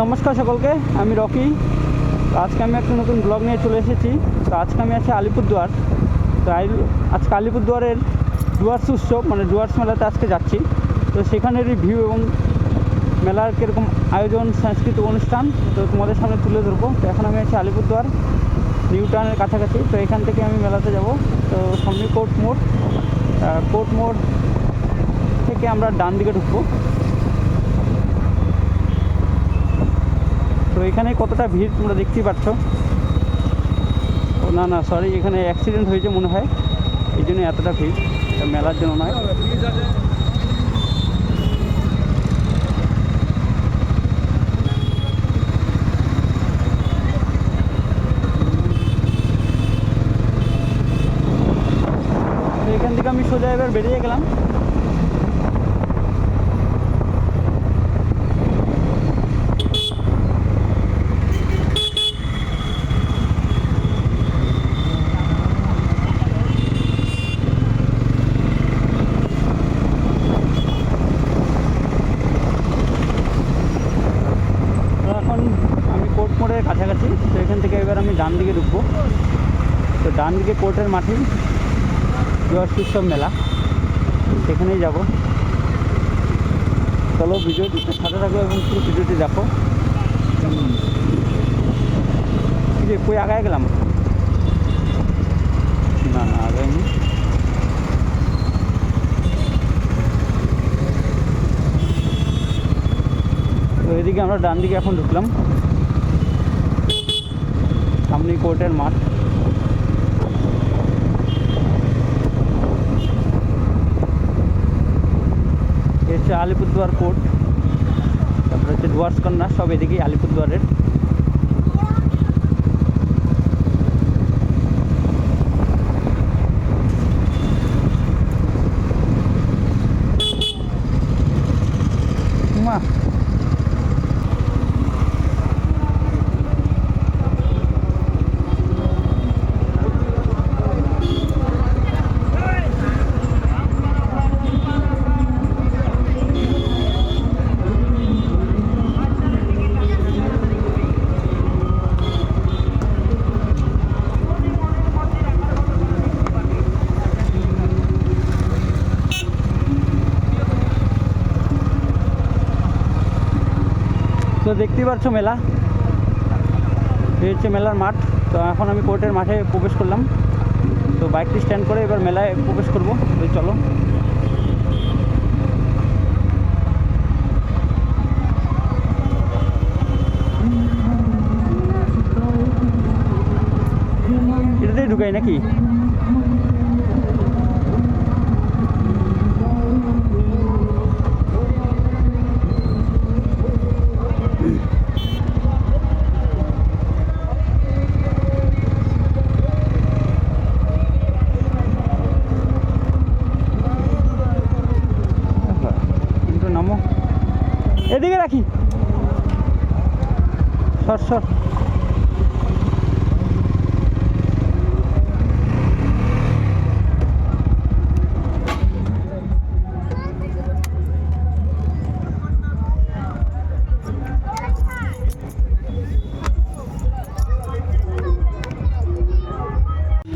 নমস্কার সকলকে, আমি রকি। আজকে আমি একটা নতুন ব্লগ নিয়ে চলে এসেছি। তো আজকে আমি আছি আলিপুরদুয়ার। তো আজকে আলিপুরদুয়ারের ডুয়ার্স উৎসব মানে ডুয়ার্স মেলাতে আজকে যাচ্ছি। তো সেখানেরই ভিউ এবং মেলার কীরকম আয়োজন, সাংস্কৃতিক অনুষ্ঠান, তো তোমাদের সামনে তুলে ধরবো। তো এখন আমি আছি আলিপুরদুয়ার, নিউ টাউনের কাছাকাছি। তো এখান থেকে আমি মেলাতে যাব। তো সামনে কোর্ট মোড়। কোর্ট মোড় থেকে আমরা ডান দিকে ঢুকবো। এখানে কতটা ভিড় তোমরা দেখতেই পাচ্ছ? না না সরি এখানে অ্যাক্সিডেন্ট হয়েছে মনে হয়। এই জন্য এতটা ভিড় মেলার জন্য নয়। এখান থেকে আমি সোজা এবার বেরিয়ে গেলাম তো এখন আমি কোর্ট মোড়ের কাছাকাছি তো এখান থেকে এবার আমি ডান দিকে ঢুকবো তো ডান মাঠেই জোয়ার উৎসব মেলা। সেখানেই যাব। চলো ভিডিওটি সাথে থাকো এবং পুরো ভিডিওটি দেখো। যে, কই আগায় গেলাম? না না আগাইনি তো এদিকে আমরা ডান দিকে এখন ঢুকলাম। সামনে কোর্টের মাঠ। হচ্ছে আলিপুরদুয়ার কোর্ট। তারপরে হচ্ছে ডুয়ার্স কন্যা সব এদিকেই আলিপুরদুয়ারের। পাচ্ছ মেলা? এই হচ্ছে মেলার মাঠ। তো এখন আমি কোর্টের মাঠে প্রবেশ করলাম। তো বাইকটি স্ট্যান্ড করে এবার মেলায় প্রবেশ করব। তো চলো। এটাতেই ঢুকাই নাকি কিন্তু নামো এদিকে রাখি সর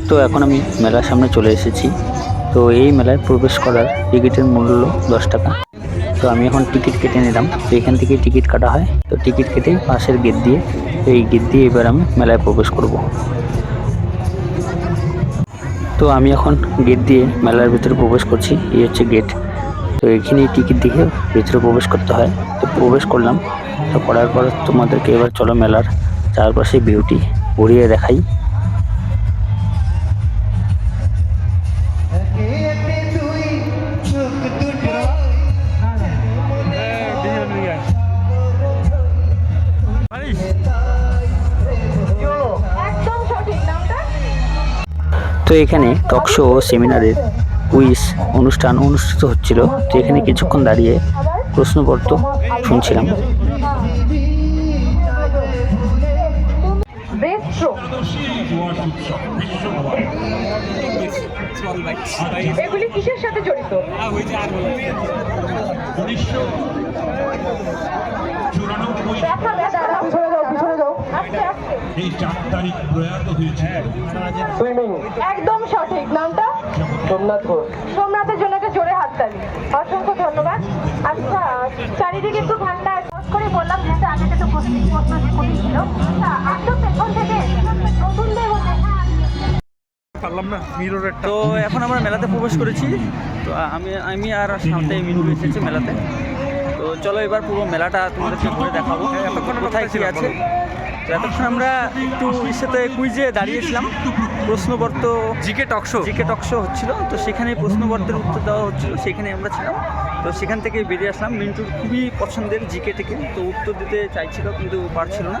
তো এখন আমি মেলার সামনে চলে এসেছি। তো এই মেলায় প্রবেশ করার টিকিটের মূল্য দশ টাকা। তো আমি এখন টিকিট কেটে নিলাম। তো এখান থেকে টিকিট কাটা হয়। তো টিকিট কেটে পাশের গেট দিয়ে এই গেট দিয়ে এবার আমি মেলায় প্রবেশ করব। তো আমি এখন গেট দিয়ে মেলার ভিতরে প্রবেশ করছি, এই হচ্ছে গেট। তো এখানে টিকিট দিয়ে ভিতরে প্রবেশ করতে হয়। তো প্রবেশ করলাম। তো করার পর তোমাদেরকে এবার চলো মেলার চারপাশে বিউটি ঘুরিয়ে দেখাই। তো এখানে টক শো ও সেমিনারের কুইজ অনুষ্ঠান অনুষ্ঠিত হচ্ছিল। তো এখানে কিছুক্ষণ দাঁড়িয়ে প্রশ্নপত্র শুনছিলাম। এগুলি কিসের সাথে জড়িত? এই চার তারিখ প্রয়াত হয়েছে। সুইমিং একদম সঠিক। নামটা? সোমনাথ ঘোষ সোমনাথের জন্য একটা জোরে হাততালি। অসংখ্য ধন্যবাদ। আচ্ছা চারিদিকে একটু ঠান্ডা করে বললাম যেহেতু আগে থেকে কঠিন ছিল। আচ্ছা পেছন থেকে নতুনদের মধ্যে হ্যাঁ তো এখন আমরা মেলাতে প্রবেশ করেছি। তো আমি আমি আর সাথে মিন্টু এসেছি মেলাতে। চলো এবার পুরো মেলাটা তোমাদেরকে ঘুরে দেখাবো। কোথায় কী আছে? তো এতক্ষণ আমরা একটু সাথে কুইজে দাঁড়িয়েছিলাম। প্রশ্নবর্ত GK talk show GK talk show হচ্ছিল। তো সেখানে প্রশ্নবর্তের উত্তর দেওয়া হচ্ছিল সেখানে আমরা ছিলাম। তো সেখান থেকে বেরিয়ে আসলাম। মিন্টুর খুবই পছন্দের জিকে থেকে। তো উত্তর দিতে চাইছিল কিন্তু পারছিল না।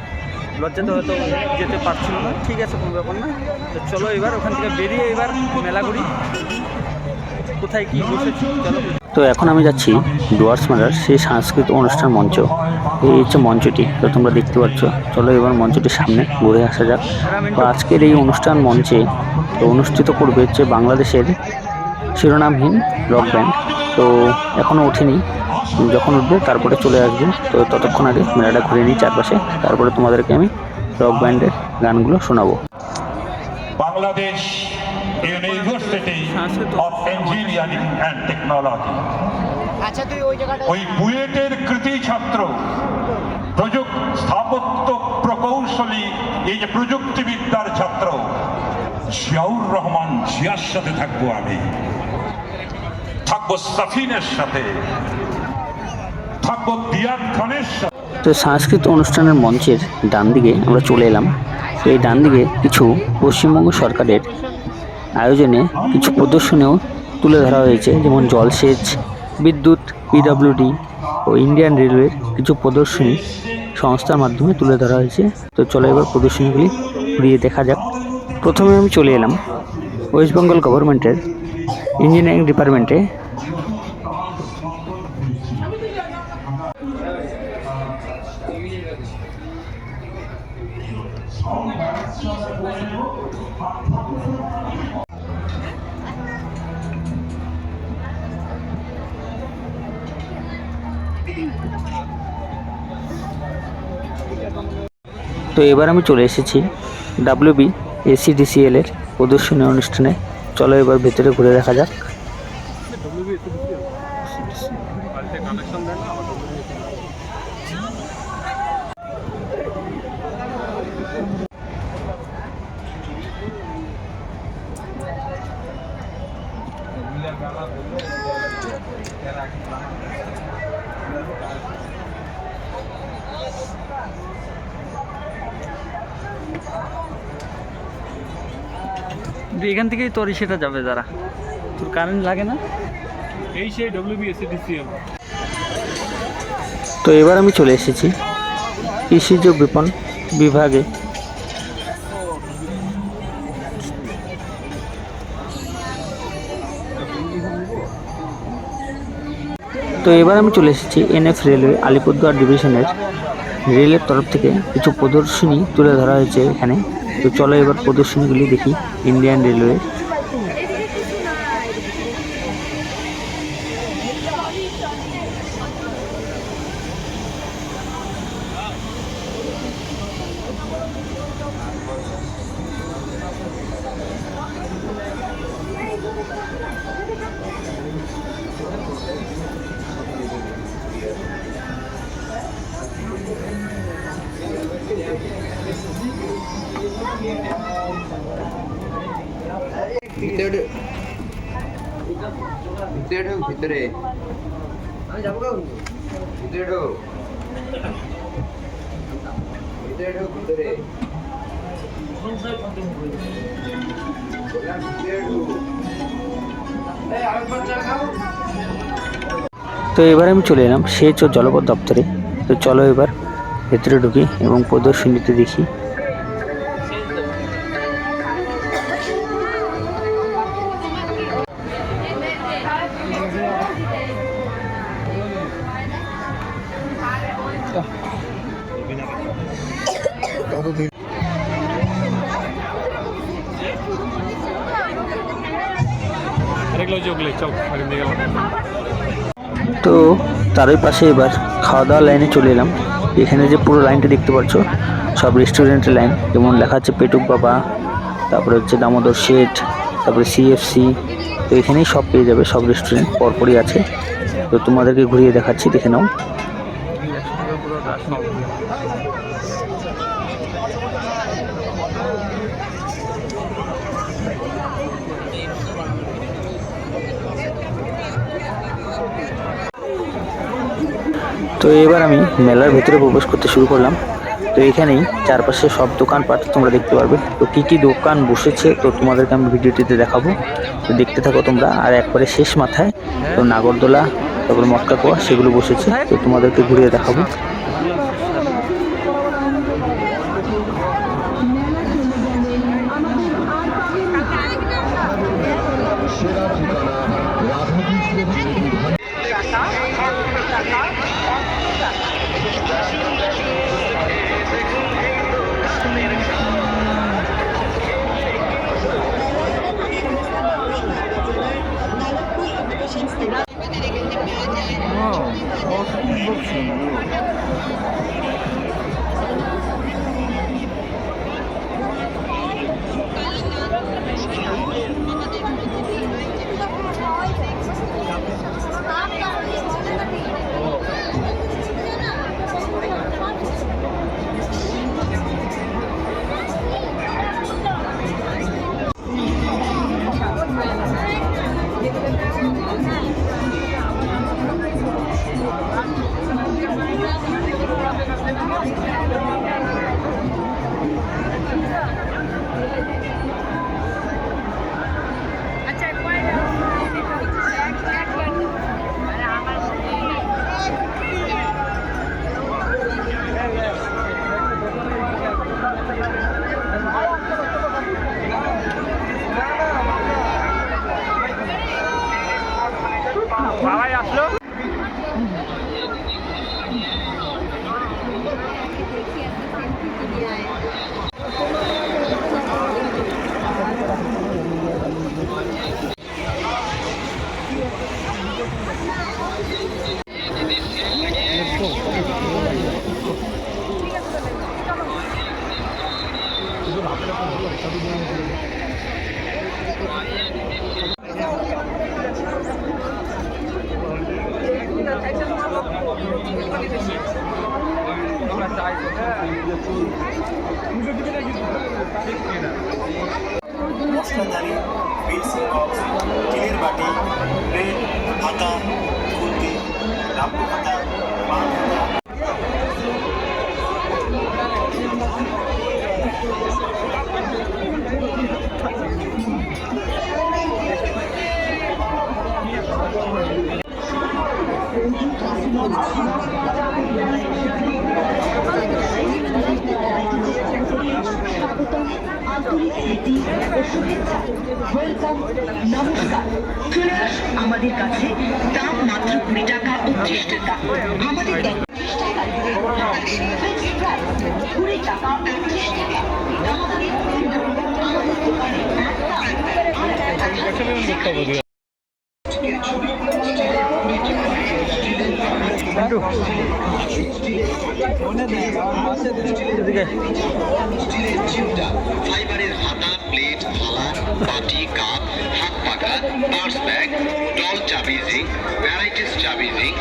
লজ্জাতে হয়তো যেতে পারছিল না। ঠিক আছে কোনো ব্যাপার না। তো চলো এবার ওখান থেকে বেরিয়ে এবার মেলা করি। কোথায় কি বসেছি চলো। তো এখন আমি যাচ্ছি ডুয়ার্স মেলার সেই সাংস্কৃতিক অনুষ্ঠান মঞ্চ। এই হচ্ছে মঞ্চটি, তো তোমরা দেখতে পাচ্ছ। চলো এবার মঞ্চটির সামনে ঘুরে আসা যাক। তো আজকের এই অনুষ্ঠান মঞ্চে তো অনুষ্ঠিত করবে হচ্ছে বাংলাদেশের শিরোনামহীন রক ব্যান্ড। তো এখনও ওঠেনি, যখন উঠবে তারপরে চলে আসবে। তো ততক্ষণ আগে মেলাটা ঘুরে নিই চারপাশে, তারপরে তোমাদেরকে আমি রক ব্যান্ডের গানগুলো শোনাবো। Bangladesh university of engineering and technology ওই বুয়েটের কৃতি ছাত্র প্রযুক্ত স্থাপত্য প্রকৌশলী এই যে প্রযুক্তিবিদ্যার ছাত্র জিয়াউর রহমান জিয়ার সাথে থাকব আমি। থাকব সাফিনের সাথে। থাকব দিয়ান খানের সাথে। তো সাংস্কৃতিক অনুষ্ঠানের মঞ্চের ডান দিকে আমরা চলে এলাম। তো এই ডান দিকে কিছু পশ্চিমবঙ্গ সরকারের আয়োজনে কিছু প্রদর্শনীও তুলে ধরা হয়েছে, যেমন জলসেচ, বিদ্যুৎ পিডাব্লিউডি ও ইন্ডিয়ান রেলওয়ের কিছু প্রদর্শনী সংস্থার মাধ্যমে তুলে ধরা হয়েছে। তো চলো এবার প্রদর্শনীগুলি ঘুরিয়ে দেখা যাক। প্রথমে আমি চলে এলাম ওয়েস্ট বেঙ্গল গভর্নমেন্টের ইঞ্জিনিয়ারিং ডিপার্টমেন্টে তো এবার আমি চলে এসেছি ডাব্লিউবি এসিডিসিএল এর প্রদর্শনী অনুষ্ঠানে। চলো এবার ভেতরে ঘুরে দেখা যাক কিন্তু এখান থেকেই তোর সেটা যাবে যারা তোর কারেন্ট লাগে না? এই সেই ডব্লিউবিএসিডিসিএল তো এবার আমি চলে এসেছি কৃষিজ বিপণন বিভাগে। তো এবার আমি চলে এসেছি এনএফ রেলওয়ে আলিপুরদুয়ার ডিভিশনের রেলের তরফ থেকে। কিছু প্রদর্শনী তুলে ধরা হয়েছে এখানে। তো চলো এবার প্রদর্শনীগুলি দেখি ইন্ডিয়ান রেলওয়ে ভিতরে ভিতরে ভিতরে। আমি যাব কেমন ভিতরে ঢোক। ভিতরে ঢোক ভিতরে। বললাম ভিতরে ঢোক এই আরেকবার চা খাও তো এবার আমি চলে এলাম সেচ ও জলপথ দপ্তরে। তো চলো এবার ভেতরে ঢুকি এবং প্রদর্শনীতে দেখি তো তারই পাশে এবার খাওয়া দাওয়ার লাইনে চলে এলাম। এখানে যে পুরো লাইনটা দেখতে পাচ্ছ সব রেস্টুরেন্টের লাইন যেমন লেখা আছে পেটুক বাবা তারপরে হচ্ছে দামোদর শেঠ তারপরে সিএফসি তো এখানেই সব পেয়ে যাবে সব রেস্টুরেন্ট পরপরই আছে। তো তোমাদেরকে ঘুরিয়ে দেখাচ্ছি দেখে নাও। তো এবার আমি মেলার ভেতরে প্রবেশ করতে শুরু করলাম। তো এখানেই চারপাশে সব দোকানপাট তোমরা দেখতে পারবে। তো কী কী দোকান বসেছে, তো তোমাদেরকে আমি ভিডিওটিতে দেখাবো। তো দেখতে থাকো তোমরা, আর একবারে শেষ মাথায় তো নাগরদোলা, তারপর মটকা কোয়া, সেগুলো বসেছে। তো তোমাদেরকে ঘুরিয়ে দেখাবো। আমাদের কাছে দাম মাত্র কুড়ি টাকা ত্রিশ টাকা আমাদের কুড়ি টাকা একদম স্টিলের চিমটা ফাইবারের হাতা প্লেট থালা বাটি কাপ হাত পাখা পার্স ব্যাগ ডল চাবি জিং ভ্যারাইটিস চাবি জিং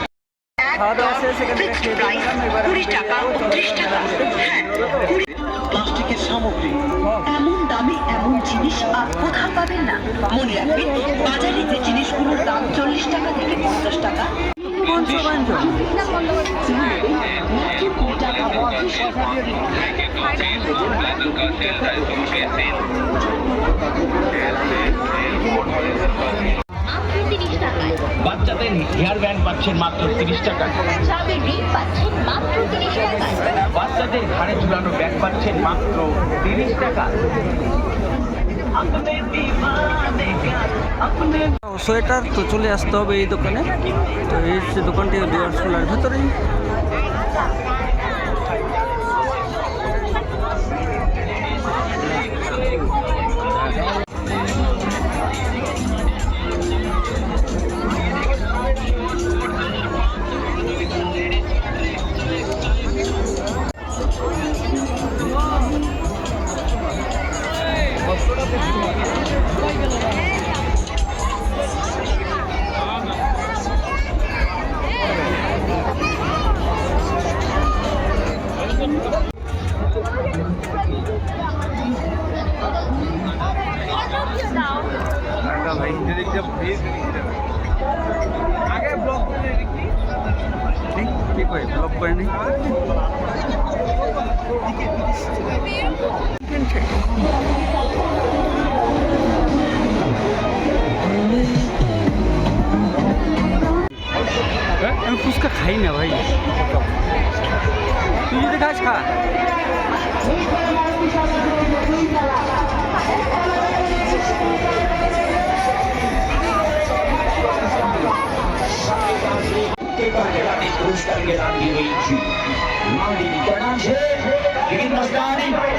ফিক্সড প্রাইস কুড়ি টাকা ও ত্রিশ টাকা। হ্যাঁ প্লাস্টিকের সামগ্রী। এমন দামে এমন জিনিস আর কোথাও পাবেন না। মনে রাখবেন বাজারে যে জিনিসগুলোর দাম চল্লিশ টাকা থেকে পঞ্চাশ টাকা বাচ্চাদের হেয়ার ব্যান্ড পাচ্ছেন মাত্র তিরিশ টাকা। বাচ্চাদের ঘাড়ে ঝুলানো ব্যাগ পাচ্ছেন মাত্র তিরিশ টাকা। সোয়েটার তো চলে আসতে হবে এই দোকানে। তো এই দোকানটি দুয়ার খোলার ভেতরেই। খাই না ভাই তুই যদি খাস খা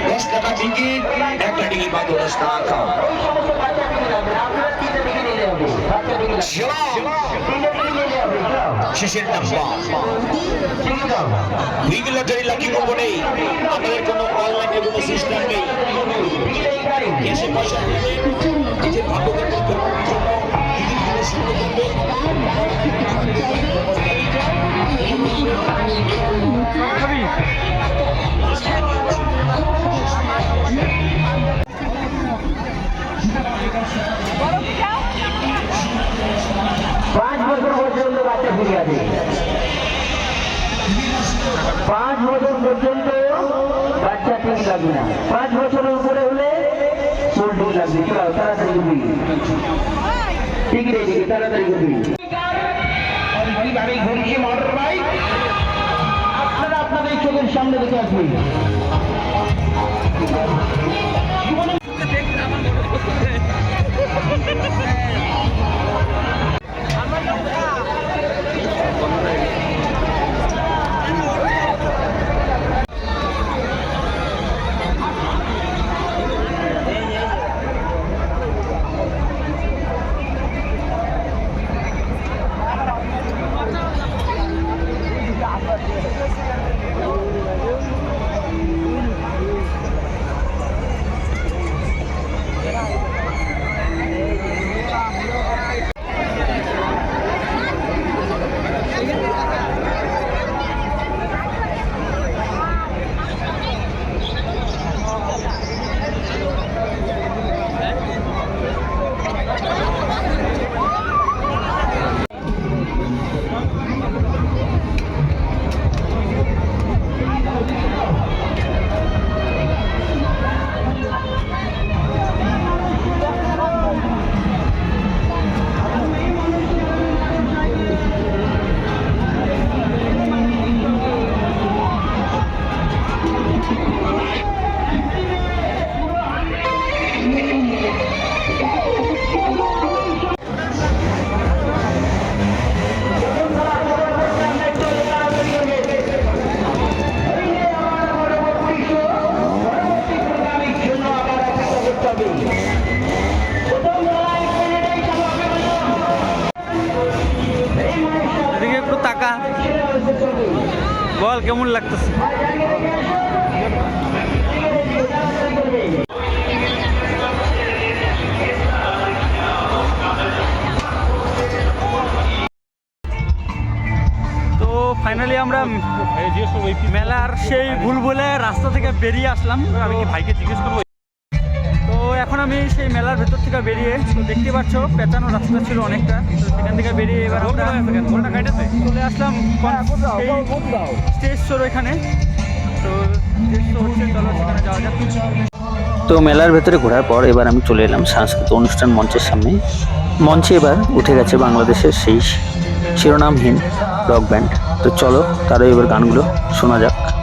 দশ টাকা টিকিট একটা টিকিট মাত্র দশ টাকা শেষের নাম্বার উইগ লটারি লাকি কোম্পানি আমাদের কোনো অনলাইনে কোনো সিস্টেম নেই। ক্যাশে পয়সা নিজের ভাগ্যকে টিকিটগুলো সংগ্রহ পাঁচ বছর পর্যন্ত বাচ্চা ঠিক লাগবে না। পাঁচ বছরের উপরে হলে ফুল ঠিক লাগবে। চলো তাড়াতাড়ি এই দিকে তাড়াতাড়ি সামনে এদিকে ফাইনালি আমরা মেলার সেই ভুল বলে রাস্তা থেকে বেরিয়ে আসলাম। আমি কি ভাইকে জিজ্ঞেস করব? তো এখন আমি সেই মেলার ভেতর থেকে বেরিয়ে দেখতে পাচ্ছ পেঁচানো রাস্তা ছিল অনেকটা। তো সেখান থেকে বেরিয়ে এবার আমরা চলে আসলাম স্টেজ শোর এখানে তো স্টেজ শো হচ্ছে চলো সেখানে যাওয়া যাক। তো মেলার ভেতরে ঘোরার পর এবার আমি চলে এলাম সাংস্কৃতিক অনুষ্ঠান মঞ্চের সামনে। মঞ্চে এবার উঠে গেছে বাংলাদেশের সেই শিরোনামহীন রক ব্যান্ড তো চলো তারও এবার গানগুলো শোনা যাক।